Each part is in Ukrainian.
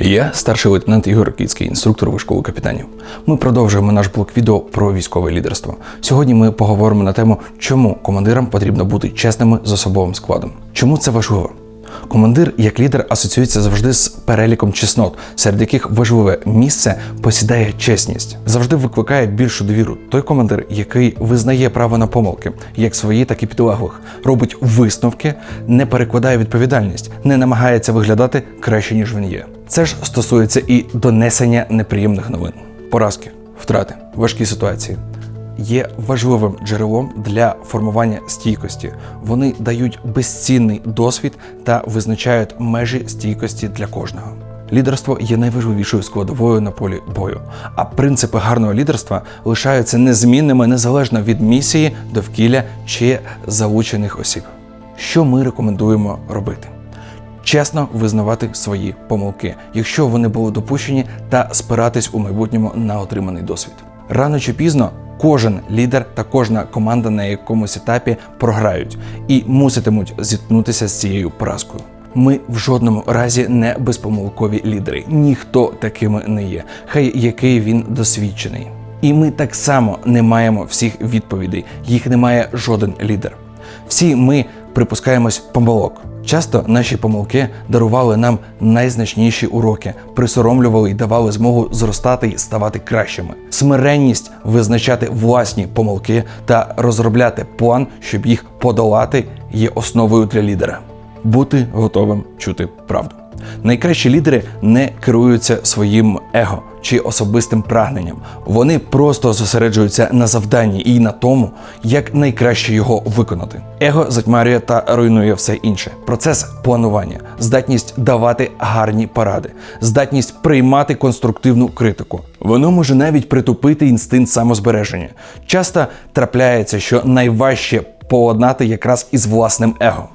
Я старший лейтенант Ігор Кіцький, інструктор вишколи капітанів. Ми продовжуємо наш блок відео про військове лідерство. Сьогодні ми поговоримо на тему, чому командирам потрібно бути чесними з особовим складом. Чому це важливо? Командир як лідер асоціюється завжди з переліком чеснот, серед яких важливе місце посідає чесність. Завжди викликає більшу довіру той командир, який визнає право на помилки, як свої, так і підлеглих, робить висновки, не перекладає відповідальність, не намагається виглядати краще ніж він є. Це ж стосується і донесення неприємних новин, поразки, втрати, важкі ситуації є важливим джерелом для формування стійкості. Вони дають безцінний досвід та визначають межі стійкості для кожного. Лідерство є найважливішою складовою на полі бою, а принципи гарного лідерства лишаються незмінними незалежно від місії, довкілля чи залучених осіб. Що ми рекомендуємо робити? Чесно визнавати свої помилки, якщо вони були допущені, та спиратись у майбутньому на отриманий досвід. Рано чи пізно кожен лідер та кожна команда на якомусь етапі програють і муситимуть зіткнутися з цією поразкою. Ми в жодному разі не безпомилкові лідери. Ніхто такими не є. Хай який він досвідчений. І ми так само не маємо всіх відповідей. Їх не має жоден лідер. Всі ми припускаємось помилок. Часто наші помилки дарували нам найзначніші уроки, присоромлювали і давали змогу зростати і ставати кращими. Смиренність визначати власні помилки та розробляти план, щоб їх подолати, є основою для лідера. Бути готовим чути правду. Найкращі лідери не керуються своїм его чи особистим прагненням. Вони просто зосереджуються на завданні і на тому, як найкраще його виконати. Его затьмарює та руйнує все інше. Процес планування, здатність давати гарні поради, здатність приймати конструктивну критику. Воно може навіть притупити інстинкт самозбереження. Часто трапляється, що найважче поладнати якраз із власним его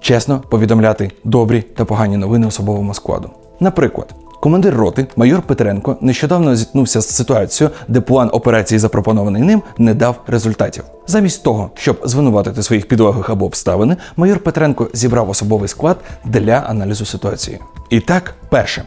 чесно повідомляти добрі та погані новини особовому складу. Наприклад, командир роти майор Петренко нещодавно зіткнувся з ситуацією, де план операції, запропонований ним, не дав результатів. Замість того, щоб звинуватити своїх підлеглих або обставини, майор Петренко зібрав особовий склад для аналізу ситуації. І так, перше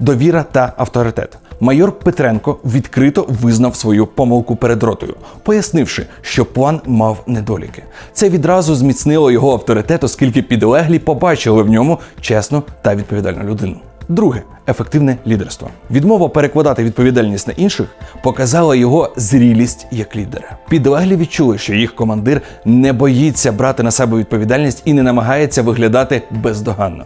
довіра та авторитет. Майор Петренко відкрито визнав свою помилку перед ротою, пояснивши, що план мав недоліки. Це відразу зміцнило його авторитет, оскільки підлеглі побачили в ньому чесну та відповідальну людину. Друге ефективне лідерство. Відмова перекладати відповідальність на інших показала його зрілість як лідера. Підлеглі відчули, що їх командир не боїться брати на себе відповідальність і не намагається виглядати бездоганно.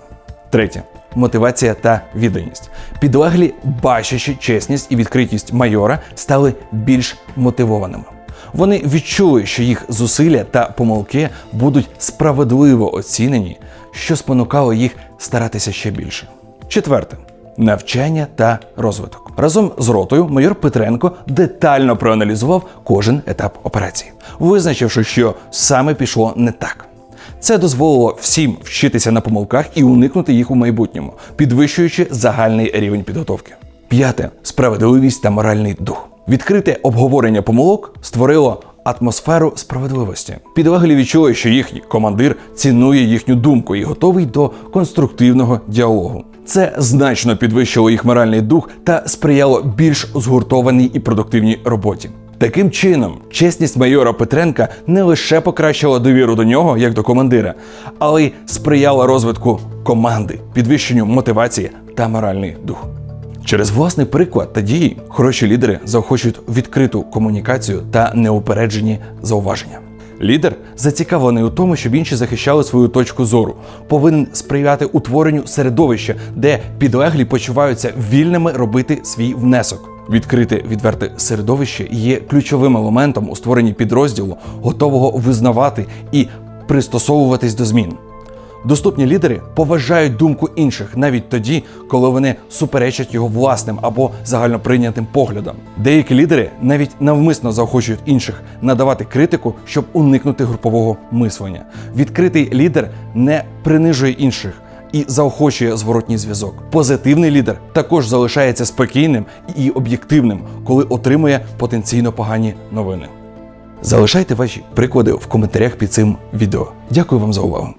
Третє мотивація та відданість. Підлеглі, бачачи чесність і відкритість майора, стали більш мотивованими. Вони відчули, що їх зусилля та помилки будуть справедливо оцінені, що спонукало їх старатися ще більше. Четверте. Навчання та розвиток разом з ротою майор Петренко детально проаналізував кожен етап операції, визначивши, що саме пішло не так. Це дозволило всім вчитися на помилках і уникнути їх у майбутньому, підвищуючи загальний рівень підготовки. П'яте справедливість та моральний дух. Відкрите обговорення помилок створило атмосферу справедливості. Підлеглі відчули, що їхній командир цінує їхню думку і готовий до конструктивного діалогу. Це значно підвищило їх моральний дух та сприяло більш згуртованій і продуктивній роботі. Таким чином, чесність майора Петренка не лише покращила довіру до нього як до командира, але й сприяла розвитку команди, підвищенню мотивації та моральний дух. Через власний приклад та дії хороші лідери заохочують відкриту комунікацію та неупереджені зауваження. Лідер, зацікавлений у тому, щоб інші захищали свою точку зору, повинен сприяти утворенню середовища, де підлеглі почуваються вільними робити свій внесок. Відкрите відверте середовище є ключовим елементом у створенні підрозділу, готового визнавати і пристосовуватись до змін. Доступні лідери поважають думку інших навіть тоді, коли вони суперечать його власним або загальноприйнятим поглядам. Деякі лідери навіть навмисно заохочують інших надавати критику, щоб уникнути групового мислення. Відкритий лідер не принижує інших. І заохочує зворотній зв'язок. Позитивний лідер також залишається спокійним і об'єктивним, коли отримує потенційно погані новини. Залишайте ваші приклади в коментарях під цим відео. Дякую вам за увагу.